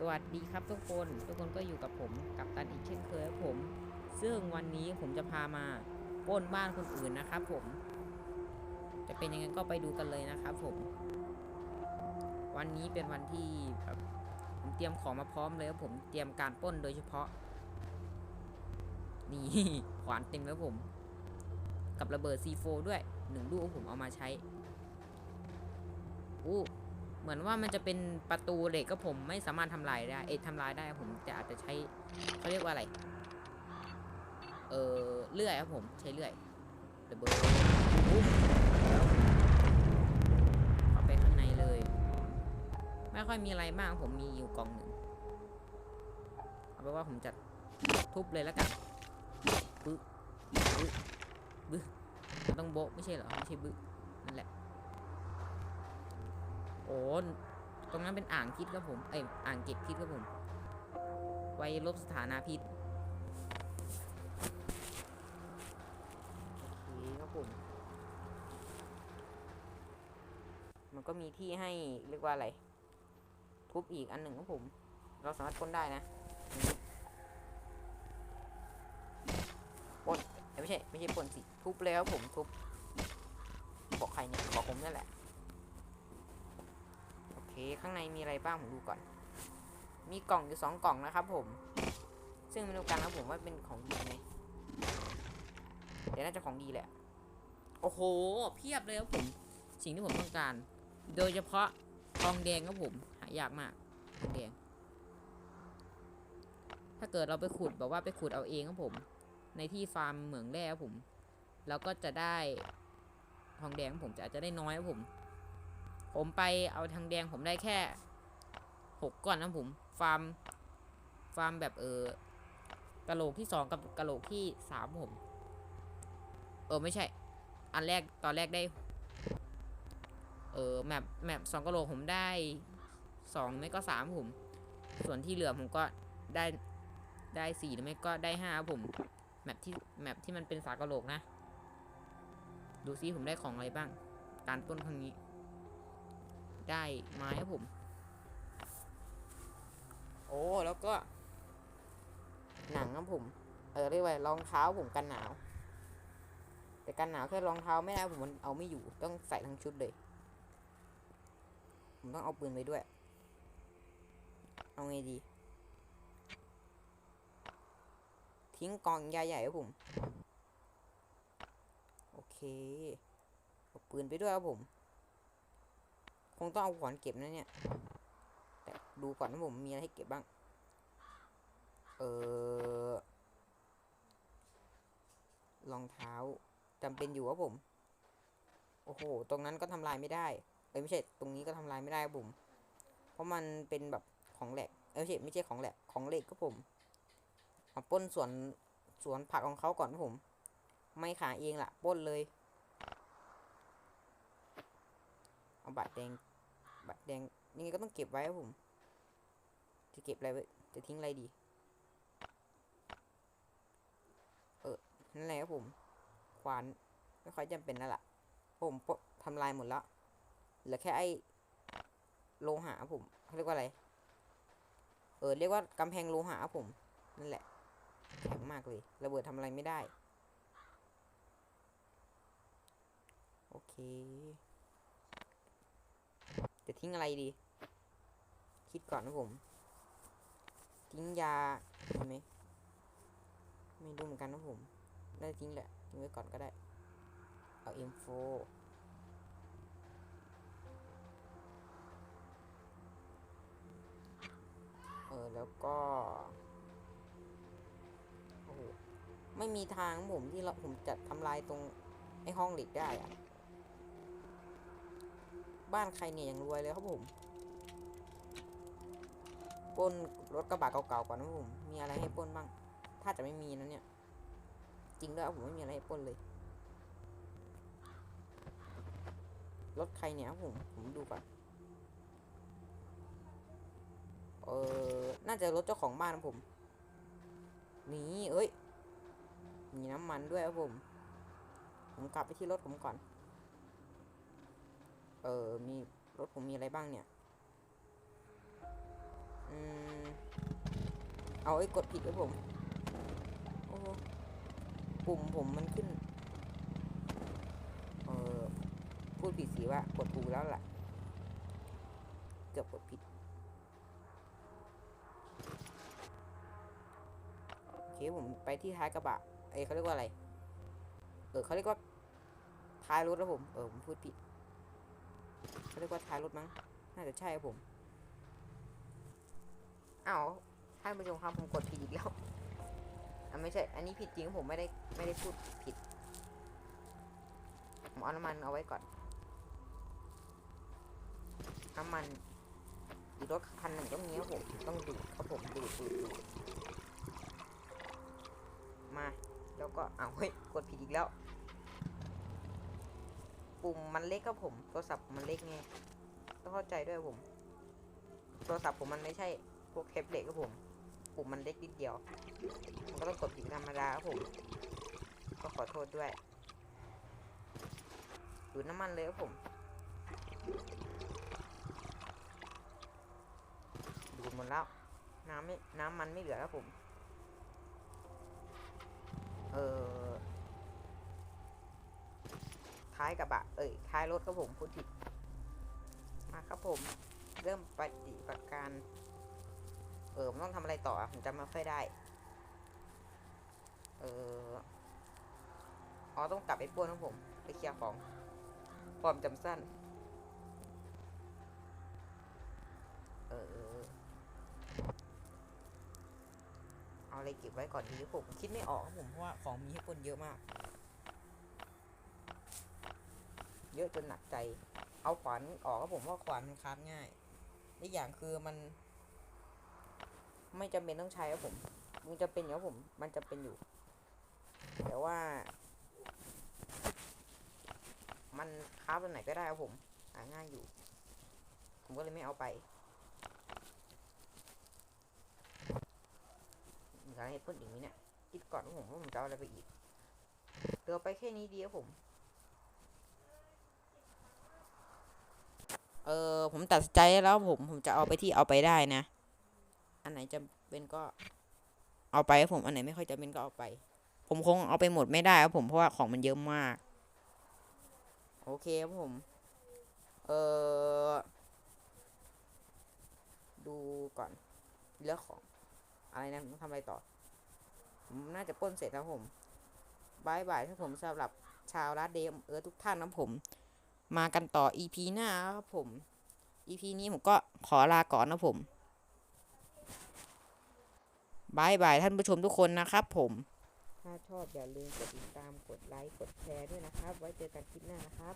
สวัสดีครับทุกคนทุกคนก็อยู่กับผมกับตันอีกเช่นเคยครับผม ซึ่งวันนี้ผมจะพามาป้นบ้านคนอื่นนะครับ ผม จะเป็นยังไงก็ไปดูกันเลยนะครับ ผม วันนี้เป็นวันที่แบบผมเตรียมของมาพร้อมเลยครับผมเตรียมการป้นโดยเฉพาะ นี่ขวานเต็มแล้วผม กับระเบิด C4 ด้วยหนึ่งลูกผมเอามาใช้อู้ เหมือนว่ามันจะเป็นประตูเหล็กก็ผมไม่สามารถทำลายได้ เอ็ดทำลายได้ผมแต่อาจจะใช้เขาเรียกว่าอะไร เออเลื่อยครับผมใช้เลื่อยเดบแล้วเข้าไปข้างในเลย ไม่ค่อยมีอะไรมากผมมีอยู่กล่องหนึ่งเอาไปว่าผมจะทุบเลยแล้วกันปึ๊บปึ๊บบึ้มันต้องโบะไม่ใช่เหรอไม่ใช่บึ้นั่นแหละ โอ้ตรงนั้นเป็นอ่างพิษครับผมเอ้ยอ่างเก็บพิษครับผม ไว้ลบสถานะพิษโอเคครับผม มันก็มีที่ให้เรียกว่าอะไร ทุบอีกอันหนึ่งครับผม เราสามารถปล้นได้นะปล้นเอ้ยไม่ใช่ ไม่ใช่ปล้นสิ ทุบเลยครับผมทุบ บอกใครเนี่ย บอกผมนั่นแหละโอ เคข้างในมีอะไรบ้างผมดูก่อน มีกล่องอยู่สองกล่องนะครับผม ซึ่งม่รู้กันนะผมว่าเป็นของดีไหมเดี๋ยวน่าจะของดีแหละ โอ้โห เพียบเลยครับผม สิ่งที่ผมต้องการ โดยเฉพาะทองแดงครับผมหายากมากทองแดง ถ้าเกิดเราไปขุดแบบว่าไปขุดเอาเองครับผม ในที่ฟาร์มเหมืองแร่ครับผม แล้วก็จะได้ทองแดงผมจะอาจจะได้น้อยครับผม ผมไปเอาทางแดงผมได้แค่หกก้อนนะผมฟาร์มฟาร์มแบบเออกะโหลกที่สองกับกะโหลกที่สามผม เออไม่ใช่ อันแรกตอนแรกได้ เออแมปแมปสองกะโหลกผมได้สองไม่ก็สามผม ส่วนที่เหลือผมก็ได้ได้สี่หรือไม่ก็ได้ห้าผมแมปที่แมปที่มันเป็นสากะโหลกนะ ดูซิผมได้ของอะไรบ้าง การปล้นครั้งนี้ ได้ไม้ครับผม โอ้แล้วก็ หนังครับผม เออเรียกว่ารองเท้าผมกันหนาว แต่กันหนาวแค่รองเท้าไม่ได้ผมมันเอาไม่อยู่ต้องใส่ทั้งชุดเลย ผมต้องเอาปืนไปด้วย เอาไงดี ทิ้งกองยาใหญ่ครับผม โอเคเอาปืนไปด้วยครับผม คงต้องเอาขวานเก็บนะเนี่ยแต่ดูก่อนนะผมมีอะไรให้เก็บบ้าง เออรองเท้าจำเป็นอยู่ครับผม โอ้โห ตรงนั้นก็ทำลายไม่ได้ เอ้ยไม่ใช่ ตรงนี้ก็ทำลายไม่ได้ครับผม เพราะมันเป็นแบบของแหลก เอ้ยไม่ใช่ไม่ใช่ของแหลก ของเหล็กครับผมมาป้นสวนสวนผักของเขาก่อนครับผม ไม่ขายเองล่ะป้นเลย เอาบัตรแดง บัตรแดงยังไงก็ต้องเก็บไว้ครับผม จะเก็บอะไรไว้จะทิ้งอะไรดี เออนั่นแหละครับผมควานไม่ค่อยจำเป็นแล้วล่ะผมปะทำลายหมดแล้วเหลือแค่ไอ้โลหะครับผมเขาเรียกว่าอะไร เออเรียกว่ากำแพงโลหะครับผมนั่นแหละแข็งมากเลยระเบิดทำอะไรไม่ได้ โอเค จะทิ้งอะไรดี คิดก่อนนะผม ทิ้งยาไหมไม่รู้เหมือนกันนะผมได้ทิ้งแหละทิ้งไว้ก่อนก็ได้ เอา M4 เออแล้วก็โอ้โหไม่มีทางผมที่เราผมจะทำลายตรงไอ้ห้องเหล็กได้อะ บ้านใครเนี่ยยังรวยเลยครับผมปนรถกระบะเก่าๆก่อนนะผม มีอะไรให้ปนบ้าง ถ้าจะไม่มีนะเนี่ย จริงด้วยผมไม่มีอะไรให้ปนเลย รถใครเนี่ยครับผม ผมดูก่อน เออ น่าจะรถเจ้าของบ้านครับผม นี่เอ้ย มีน้ำมันด้วยครับผม ผมกลับไปที่รถผมก่อน เออมีรถผมมีอะไรบ้างเนี่ย อืม เอาไอ้กดผิดครับผม โอ้ปุ่มผมมันขึ้น เออพูดผิดสิว่ากดถูกแล้วล่ะ เกือบกดผิด โอเคผมไปที่ท้ายกระบะ เอ้เขาเรียกว่าอะไร เออเขาเรียกว่าท้ายรถแล้วผม เออผมพูดผิด เขาเรียกว่าท้ายรถมั้ง น่าจะใช่ครับผมอ้าวท่านผู้ชมครับผมกดผิดอีกแล้วอะไม่ใช่ อันนี้ผิดจริงผมไม่ได้ไม่ได้พูดผิด ผมเอาน้ำมันเอาไว้ก่อน น้ำมัน อีกรถคันหนึ่งต้องมีครับผมต้องดูดครับผมดูดดูดดูดมา แล้วก็เอาวเฮ้ยกดผิดอีกแล้ว มันเล็กครับผม โทรศัพท์มันเล็กไง ต้องเข้าใจด้วยผม โทรศัพท์ผมมันไม่ใช่พวกแท็บเล็ตครับผม ปุ่มมันเล็กนิดเดียว มันก็ต้องกดผิดธรรมดาครับผม ก็ขอโทษด้วยดูดน้ำมันเลยครับผมดูดหมดแล้ว น้ำไม่ น้ำมันไม่เหลือแล้วผม เออายกระบะ เอ้ยท้ายรถครับผมพูดผิดมาครับผม เริ่มปฏิบัติการ เออมันต้องทำอะไรต่อผมจำไม่ค่อยได้ เอออ๋อต้องกลับไปป้วนครับผม ไปเคลียร์ของความจำสั้น เออเอาอะไรเก็บไว้ก่อนดีผมคิดไม่ออกครับผมเพราะว่าของมีให้ปนเยอะมาก เยอะจนหนักใจ เอาขวานออกครับผมเพราะขวานมันคราฟง่ายอีกอย่างคือมัน ไม่จำเป็นต้องใช้ครับผม มันจะเป็นอยู่ครับผม มันจะเป็นอยู่ แต่ว่า มันคราฟตัวไหนก็ได้ครับผมหาง่ายอยู่ ผมก็เลยไม่เอาไปมีอะไรให้เพิ่มอีกไหมเนี่ยคิดก่อนว่าผมว่าผมจะเอาอะไรไปอีกเหลือไปแค่นี้ดีครับผม เออผมตัดใจแล้วผมผมจะเอาไปที่เอาไปได้นะ อันไหนจะเป็นก็เอาไปผมอันไหนไม่ค่อยจะเป็นก็เอาไป ผมคงเอาไปหมดไม่ได้ครับผมเพราะว่าของมันเยอะมาก โอเคครับผม เออดูก่อนเลือกของ อะไรนะต้องทำอะไรต่อ ผมน่าจะป้นเสร็จแล้วผมบายบายครับผมสำหรับชาวรัดเดมเออทุกท่านนะผม มากันต่อ EP หน้าครับผม EP นี้ผมก็ขอลาก่อนนะผมบายบายท่านผู้ชมทุกคนนะครับผม ถ้าชอบอย่าลืมกดติดตามกดไลค์กดแชร์ด้วยนะครับ ไว้เจอกันคลิปหน้านะครับ